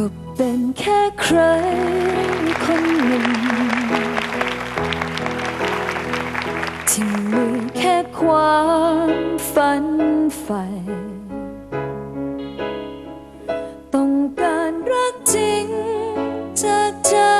ก็เป็นแค่ใครคนหนึ่ง ที่มีแค่ความฝันใฝ่ต้องการรักจริงจากเธอ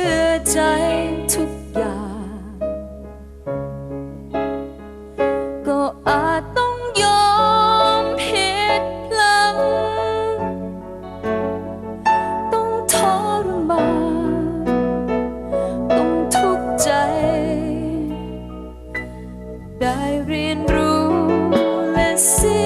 ชื่อใจทุกอย่าง ก็อาจต้องยอมผิดพลัง ต้องทรมานต้องทุกข์ใจ ได้เรียนรู้และเสีย